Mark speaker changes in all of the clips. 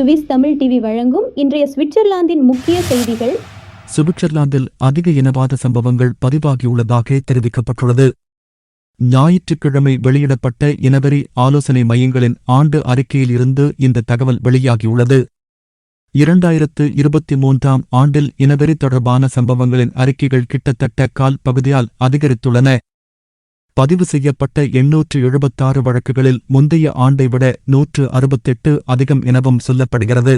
Speaker 1: Swiss Tamil TV வழங்கும் இன்றைய சுவிட்சர்லாந்தின் முக்கிய செய்திகள்.
Speaker 2: சுவிட்சர்லாந்தில் அதிக இனவாத சம்பவங்கள் பதிவாகியுள்ளதாக தெரிவிக்கப்பட்டுள்ளது. ஞாயிற்றுக்கிழமை வெளியிடப்பட்ட இனவெறி ஆலோசனை மையங்களின் ஆண்டு அறிக்கையில் இருந்து இந்த தகவல் வெளியாகியுள்ளது. இரண்டாயிரத்து இருபத்தி மூன்றாம் ஆண்டில் இனவெறி தொடர்பான சம்பவங்களின் அறிக்கைகள் கிட்டத்தட்ட கால் பகுதியால் அதிகரித்துள்ளன. பதிவு செய்யப்பட்ட எண்ணூற்று எழுபத்தாறு வழக்குகளில் முந்தைய ஆண்டை விட நூற்று அறுபத்தெட்டு அதிகம் எனவும் சொல்லப்படுகிறது.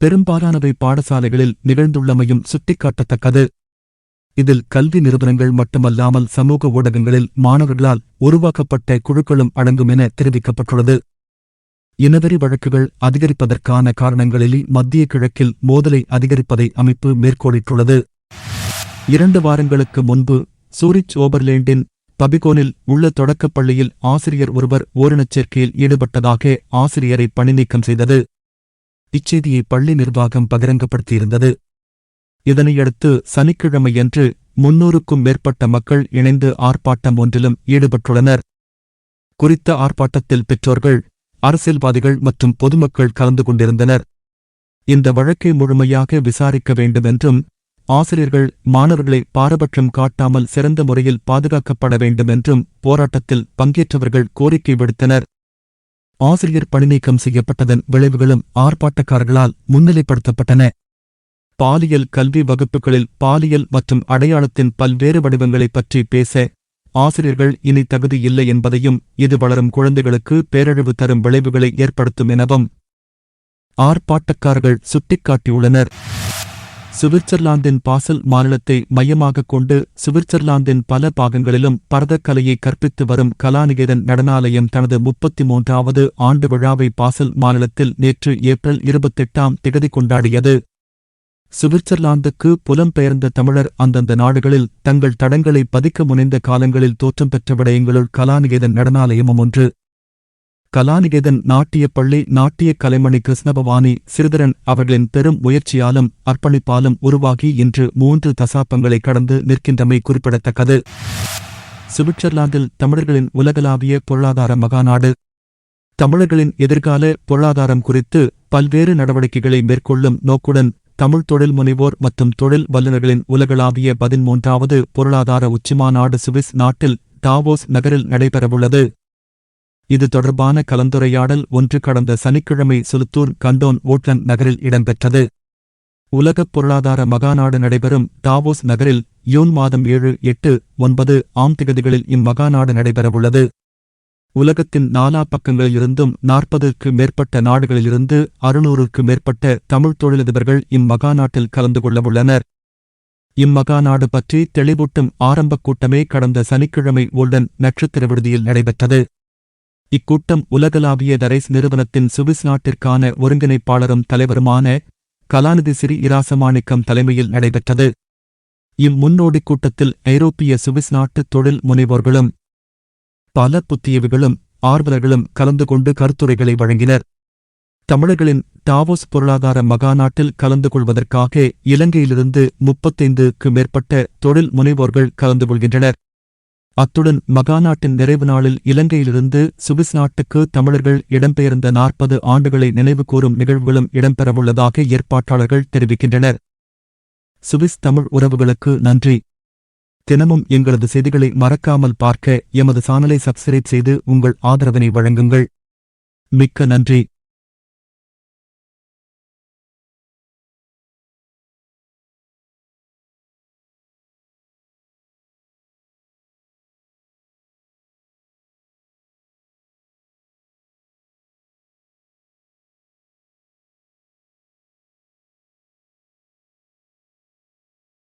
Speaker 2: பெரும்பாலானவை பாடசாலைகளில் நிகழ்ந்துள்ளமையும் சுட்டிக்காட்டத்தக்கது. இதில் கல்வி நிறுவனங்கள் மட்டுமல்லாமல் சமூக ஊடகங்களில் மாணவர்களால் உருவாக்கப்பட்ட குழுக்களும் அடங்கும் என தெரிவிக்கப்பட்டுள்ளது. இனவெறி வழக்குகள் அதிகரிப்பதற்கான காரணங்களில் மத்திய கிழக்கில் மோதலை அதிகரிப்பதை அமைப்பு மேற்கோளிட்டுள்ளது. இரண்டு வாரங்களுக்கு முன்பு சூரிச் ஓபர்லேண்டின் பபிகோனில் உள்ள தொடக்கப் பள்ளியில் ஆசிரியர் ஒருவர் ஓரினச் சேர்க்கையில் ஈடுபட்டதாக ஆசிரியரை பணிநீக்கம் செய்தது. இச்செய்தியை பள்ளி நிர்வாகம் பகிரங்கப்படுத்தியிருந்தது. இதனையடுத்து சனிக்கிழமையன்று முன்னூறுக்கும் மேற்பட்ட மக்கள் இணைந்து ஆர்ப்பாட்டம் ஒன்றிலும் ஈடுபட்டுள்ளனர். குறித்த ஆர்ப்பாட்டத்தில் பெற்றோர்கள் அரசியல்வாதிகள் மற்றும் பொதுமக்கள் கலந்து கொண்டிருந்தனர். இந்த வழக்கை முழுமையாக விசாரிக்க வேண்டும் என்றும் ஆசிரியர்கள் மாணவர்களை பாரபட்சம் காட்டாமல் சிறந்த முறையில் பாதுகாக்கப்பட வேண்டும் என்றும் போராட்டத்தில் பங்கேற்றவர்கள் கோரிக்கை விடுத்தனர். ஆசிரியர் பணிநீக்கம் செய்யப்பட்டதன் விளைவுகளும் ஆர்ப்பாட்டக்காரர்களால் முன்னிலைப்படுத்தப்பட்டன. பாலியல் கல்வி வகுப்புகளில் பாலியல் மற்றும் அடையாளத்தின் பல்வேறு வடிவங்களைப் பற்றி பேச ஆசிரியர்கள் இனி தகுதி இல்லை என்பதையும் இது வளரும் குழந்தைகளுக்கு பேரழிவு தரும் விளைவுகளை ஏற்படுத்தும் எனவும் ஆர்ப்பாட்டக்காரர்கள் சுட்டிக்காட்டியுள்ளனர். சுவிட்சர்லாந்தின் பாசல் மாநிலத்தை மையமாகக் கொண்டு சுவிட்சர்லாந்தின் பல பாகங்களிலும் பரதக்கலையை கற்பித்து வரும் கலாநிகேதன் நடனாலயம் தனது முப்பத்தி மூன்றாவது ஆண்டு விழாவை பாசல் மாநிலத்தில் நேற்று ஏப்ரல் இருபத்தெட்டாம் திகதி கொண்டாடியது. சுவிட்சர்லாந்துக்கு புலம்பெயர்ந்த தமிழர் அந்தந்த நாடுகளில் தங்கள் தடங்களை பதிக்க முனைந்த காலங்களில் தோற்றம் பெற்ற விடயங்களுள் கலாநிகேதன் நடனாலயமும் ஒன்று. கலாநிகேதன் நாட்டியப் பள்ளி நாட்டிய கலைமணி கிருஷ்ணபவானி சிறிதரன் அவர்களின் பெரும் முயற்சியாலும் அர்ப்பணிப்பாலும் உருவாகி இன்று மூன்று தசாப்பங்களை கடந்து நிற்கின்றமை குறிப்பிடத்தக்கது. சுவிட்சர்லாந்தில் தமிழர்களின் உலகளாவிய பொருளாதார மகாநாடு. தமிழர்களின் எதிர்கால பொருளாதாரம் குறித்து பல்வேறு நடவடிக்கைகளை மேற்கொள்ளும் நோக்குடன் தமிழ் தொழில் முனைவோர் மற்றும் தொழில் வல்லுநர்களின் உலகளாவிய பதிமூன்றாவது பொருளாதார உச்சிமாநாடு சுவிஸ் நாட்டில் டாவோஸ் நகரில் நடைபெறவுள்ளது. இது தொடர்பான கலந்துரையாடல் ஒன்று கடந்த சனிக்கிழமை சுலுத்தூர் கண்டோன் ஓட்லண்ட் நகரில் இடம்பெற்றது. உலகப் பொருளாதார மகாநாடு நடைபெறும் டாவோஸ் நகரில் யூன் மாதம் ஏழு எட்டு ஒன்பது ஆம் திகதிகளில் இம்மகாநாடு நடைபெறவுள்ளது. உலகத்தின் நாலா பக்கங்களிலிருந்தும் நாற்பதுக்கு மேற்பட்ட நாடுகளிலிருந்து அறுநூறுக்கு மேற்பட்ட தமிழ் தொழிலதிபர்கள் இம்மகாநாட்டில் கலந்து கொள்ளவுள்ளனர். இம்மகாநாடு பற்றி தெளிவூட்டும் ஆரம்பக் கூட்டமே கடந்த சனிக்கிழமை ஓல்டன் நட்சத்திர விடுதியில் நடைபெற்றது. இக்கூட்டம் உலகளாவிய தரைஸ் நிறுவனத்தின் சுவிஸ் நாட்டிற்கான ஒருங்கிணைப்பாளரும் தலைவருமான கலாநிதி சிறி இராசமாணிக்கம் தலைமையில் நடைபெற்றது. இம்முன்னோடிக் கூட்டத்தில் ஐரோப்பிய சுவிஸ் நாட்டு தொழில் முனைவோர்களும் பல புத்தியவிகளும் ஆர்வலர்களும் கலந்து கொண்டு கருத்துரைகளை வழங்கினர். தமிழர்களின் டாவோஸ் பொருளாதார மகாநாட்டில் கலந்து கொள்வதற்காக இலங்கையிலிருந்து முப்பத்தைந்துக்கு மேற்பட்ட தொழில் முனைவோர்கள் கலந்து கொள்கின்றனர். அத்துடன் மகாநாட்டின் நிறைவு நாளில் இலங்கையிலிருந்து சுவிஸ் நாட்டுக்கு தமிழர்கள் இடம்பெயர்ந்த நாற்பது ஆண்டுகளை நினைவுகூறும் நிகழ்வுகளும் இடம்பெறவுள்ளதாக ஏற்பாட்டாளர்கள் தெரிவிக்கின்றனர். சுவிஸ் தமிழ் உறவுகளுக்கு நன்றி. தினமும் எங்களது செய்திகளை மறக்காமல் பார்க்க எமது சானலை சப்ஸ்கிரைப் செய்து உங்கள் ஆதரவினை வழங்குங்கள். மிக்க நன்றி.